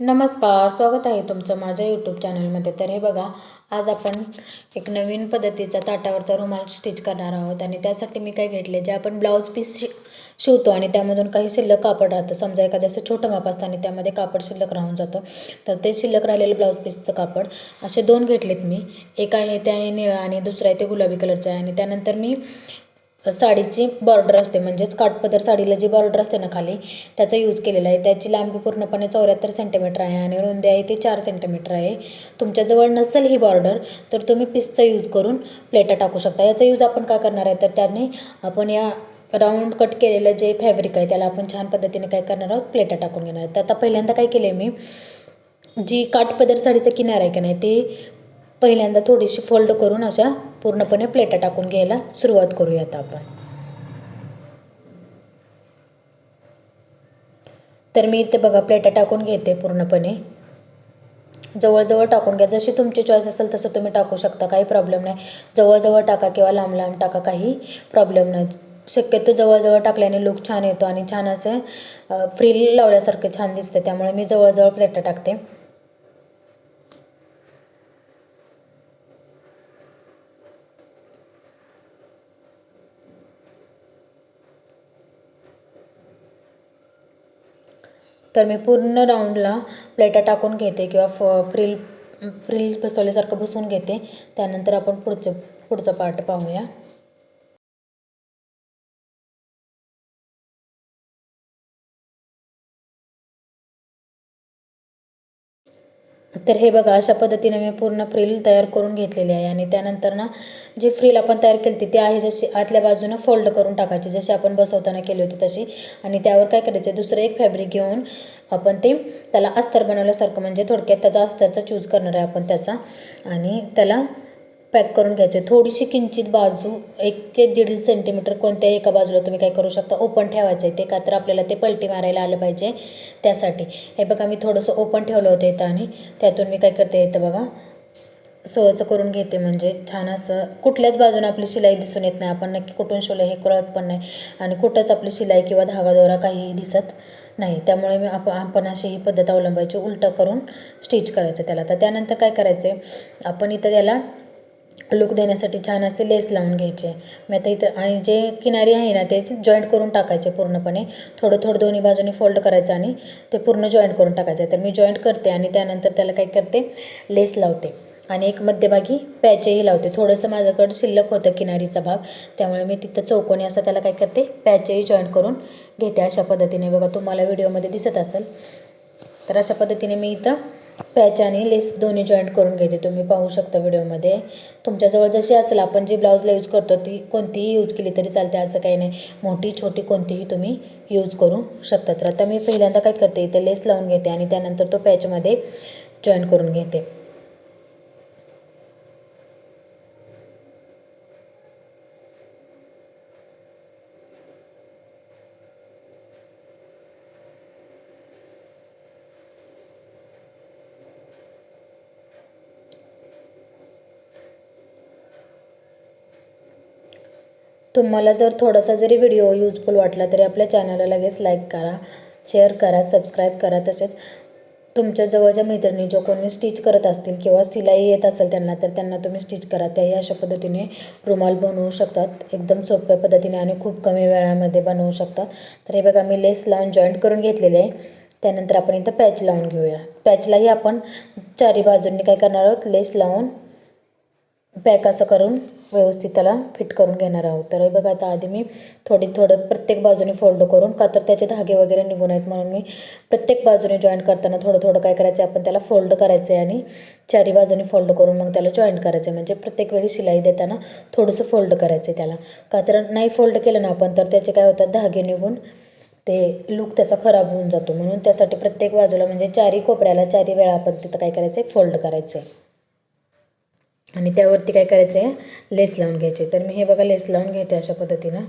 नमस्कार स्वागत आहे तुमचं माझ्या यूट्यूब चॅनलमध्ये तर हे बघा आज आपण एक नवीन पद्धतीचा ताटावरचा रुमाल स्टिच करणार आहोत आणि त्यासाठी मी काय घेतले जे आपण ब्लाऊज पीस शि शिवतो आणि त्यामधून काही शिल्लक कापड राहतं. समजा एखाद्या असं छोटं माप असतं आणि त्यामध्ये कापड शिल्लक राहून जातं. तर ते शिल्लक राहिलेलं ब्लाऊज पीसचं कापड असे दोन घेतलेत मी. एक आहे ते आहे निळं आणि दुसरं आहे ते गुलाबी कलरचं आहे. आणि त्यानंतर मी साडीची बॉर्डर असते. म्हणजेच काठपदर साडीला जी बॉर्डर असते ना खाली त्याचा यूज केलेला आहे. त्याची लांबी पूर्णपणे चौऱ्याहत्तर सेंटीमीटर आहे आणि रुंदी आहे ती चार सेंटीमीटर आहे. तुमच्याजवळ नसेल ही बॉर्डर तर तुम्ही पीसचा यूज करून प्लेटा टाकू शकता. याचा यूज आपण काय करणार आहे? तर त्याने आपण या राऊंड कट केलेलं जे फॅब्रिक आहे त्याला आपण छान पद्धतीने काय करणार आहोत? प्लेटा टाकून घेणार आहे तर आता पहिल्यांदा काय केलं आहे मी जी काठपदर साडीचा किनार आहे का नाही ते पहिल्यांदा थोडीशी फोल्ड करून अशा पूर्णपणे प्लेटा टाकून घ्यायला सुरुवात करूयात आपण. तर मी इथे बघा प्लेटा टाकून घेते पूर्णपणे. जवळजवळ टाकून घ्या. जशी तुमची चॉईस असेल तसं तुम्ही टाकू शकता काही प्रॉब्लेम नाही. जवळजवळ टाका किंवा लांब लांब टाका काही प्रॉब्लेम नाही. शक्यतो जवळजवळ टाकल्याने लुक छान येतो आणि छान असे फ्रील लावल्यासारखे छान दिसते. त्यामुळे मी जवळजवळ प्लेटा टाकते. तर मी पूर्ण राऊंडला प्लेटा टाकून घेते किंवा फ फ्रिल फ्रिल बसवल्यासारखं बसवून घेते. त्यानंतर आपण पुढचं पुढचं पार्ट पाहूया. तर हे बघा अशा पद्धतीने मी पूर्ण फ्रिल तयार करून घेतलेली आहे. आणि त्यानंतर ना जी फ्रिल आपण तयार केली होती ती आहे जशी आतल्या बाजूनं फोल्ड करून टाकायची. जशी आपण बसवताना केली होती तशी. आणि त्यावर काय करायचं दुसरं एक फॅब्रिक घेऊन आपण ते त्याला अस्तर बनवल्यासारखं म्हणजे थोडक्यात त्याचा अस्तरचा चूज करणार आहे आपण त्याचा. आणि त्याला पॅक करून घ्यायचे. थोडीशी किंचित बाजू एक ते दीड सेंटीमीटर कोणत्याही एका बाजूला तुम्ही काय करू शकता. ओपन ठेवायचं आहे ते का तर आपल्याला ते पलटी मारायला आलं पाहिजे त्यासाठी. हे बघा मी थोडंसं ओपन ठेवलं होतं इथं आणि त्यातून मी काय करते इथं बघा. सहज करून घेते म्हणजे छान असं कुठल्याच बाजूने आपली शिलाई दिसून येत नाही. आपण नक्की कुठून शिवलं हे कळत पण नाही आणि कुठंच आपली शिलाई किंवा धागा दोरा काहीही दिसत नाही. त्यामुळे मी आपण आपण अशी ही पद्धत अवलंबायची उलटं करून स्टिच करायचं त्याला. तर त्यानंतर काय करायचं आहे आपण इथं त्याला लुक देण्यासाठी छान असे लेस लावून घ्यायचे. मी आता इथं आणि जे किनारी आहे ना ते जॉईंट करून टाकायचे पूर्णपणे. थोडं थोडं दोन्ही बाजूनी फोल्ड करायचं आणि ते पूर्ण जॉईंट करून टाकायचं. तर मी जॉईंट करते आणि त्यानंतर त्याला काय करते? लेस लावते. आणि एक मध्यभागी पॅचही लावते. थोडंसं माझ्याकडं शिल्लक होतं किनारीचा भाग. त्यामुळे मी तिथं चौकोनी असं त्याला काय करते? पॅचही जॉईंट करून घेते अशा पद्धतीने. बघा तुम्हाला व्हिडिओमध्ये दिसत असेल. तर अशा पद्धतीने मी इथं पॅच आणि लेस दोन्ही जॉईंट करून घेते. तुम्ही पाहू शकता व्हिडिओमध्ये. तुमच्याजवळ जशी असेल आपण जी ब्लाऊजला यूज करतो ती कोणतीही यूज केली तरी चालते असं काही नाही. मोठी छोटी कोणतीही तुम्ही यूज करू शकता. तर आता मी पहिल्यांदा काय करते इथे लेस लावून घेते आणि त्यानंतर तो पॅचमध्ये जॉईंट करून घेते. तुम्हाला जर थोडासा जरी व्हिडिओ यूजफुल वाटला तरी आपल्या चॅनलला लगेच लाईक करा शेअर करा सबस्क्राईब करा. तसेच तुमच्या जवळच्या मैत्रिणी जो कोणी स्टिच करत असतील किंवा सिलाई येत असेल त्यांना तर त्यांना तुम्ही स्टिच करा. त्याही अशा पद्धतीने रुमाल बनवू शकतात. एकदम सोप्या पद्धतीने आणि खूप कमी वेळामध्ये बनवू शकतात. तर हे बघा मी लेस लावून जॉईंट करून घेतलेले आहे. त्यानंतर आपण इथं पॅच लावून घेऊया. पॅचलाही आपण चारी बाजूंनी काय करणार आहोत? लेस लावून पॅक असं करून व्यवस्थित त्याला फिट करून घेणार आहोत. तर हे बघा आता आधी मी थोडी थोडं प्रत्येक बाजूने फोल्ड करून का तर त्याचे धागे वगैरे निघून आहेत म्हणून मी प्रत्येक बाजूने जॉईंट करताना थोडं थोडं काय करायचं आहे आपण त्याला फोल्ड करायचं आहे आणि चारी बाजूने फोल्ड करून मग त्याला जॉईंट करायचं आहे म्हणजे प्रत्येक वेळी शिलाई देताना थोडंसं फोल्ड करायचं आहे त्याला. का तर नाही फोल्ड केलं ना आपण तर त्याचे काय होतात धागे निघून ते लूक त्याचा खराब होऊन जातो. म्हणून त्यासाठी प्रत्येक बाजूला म्हणजे चारी कोपऱ्याला चारी वेळा आपण तिथं काय करायचं आहे फोल्ड करायचं आहे आणि त्यावरती काय करायचं आहे लेस लावून घ्यायचे. तर मी हे बघा लेस लावून घेते अशा पद्धतीनं.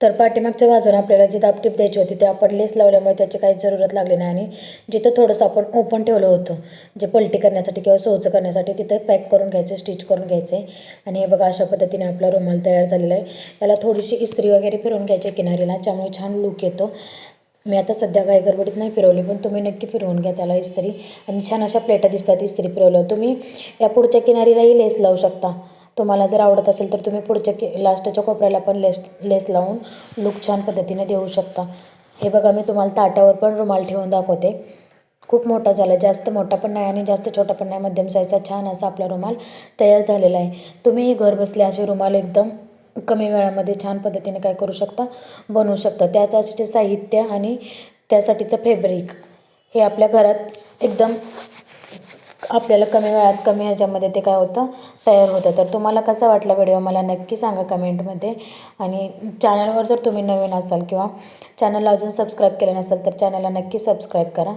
तर पाठीमागच्या बाजूने आपल्याला जी दापटीप द्यायची होती ते आपण लेस लावल्यामुळे त्याची काही जरूरत लागली नाही आणि जिथं थोडंसं आपण ओपन ठेवलं होतं जे पलटी करण्यासाठी किंवा सोचं करण्यासाठी तिथं पॅक करून घ्यायचं स्टिच करून घ्यायचं. आहे आणि हे बघा अशा पद्धतीने आपला रुमाल तयार झालेला आहे. याला थोडीशी इस्त्री वगैरे फिरवून घ्यायची किनारीला त्यामुळे छान लुक येतो. मी आता सध्या काही गडबडीत नाही फिरवली पण तुम्ही नक्की फिरवून घ्या त्याला इस्त्री. आणि छान अशा प्लेटा दिसतात इस्त्री फिरवलं तुम्ही या पुढच्या किनारीलाही लेस लावू शकता. तुम्हाला जर आवडत असेल तर तुम्ही पुढच्या की लास्टच्या कोपऱ्याला पण लेस लेस लावून लुक छान पद्धतीने देऊ शकता. हे बघा मी तुम्हाला ताटावर पण रुमाल ठेवून दाखवते. खूप मोठा झाला आहे जास्त मोठा पण नाही आणि जास्त छोटा पण नाही. मध्यम साईजचा छान असा आपला रुमाल तयार झालेला आहे. तुम्हीही घर बसले असे रुमाल एकदम कमी वेळामध्ये छान पद्धतीने काय करू शकता बनवू शकता. त्याच्यासाठी साहित्य आणि त्यासाठीचं फेब्रिक हे आपल्या घरात एकदम आपल्याला कमी वेळात कमी ह्याच्यामध्ये ते काय होतं तयार होतं. तर तुम्हाला कसा वाटला व्हिडिओ मला नक्की सांगा कमेंटमध्ये. आणि चॅनलवर जर तुम्ही नवीन असाल किंवा चॅनलला अजून सबस्क्राईब केलं नसेल तर चॅनलला नक्की सबस्क्राईब करा.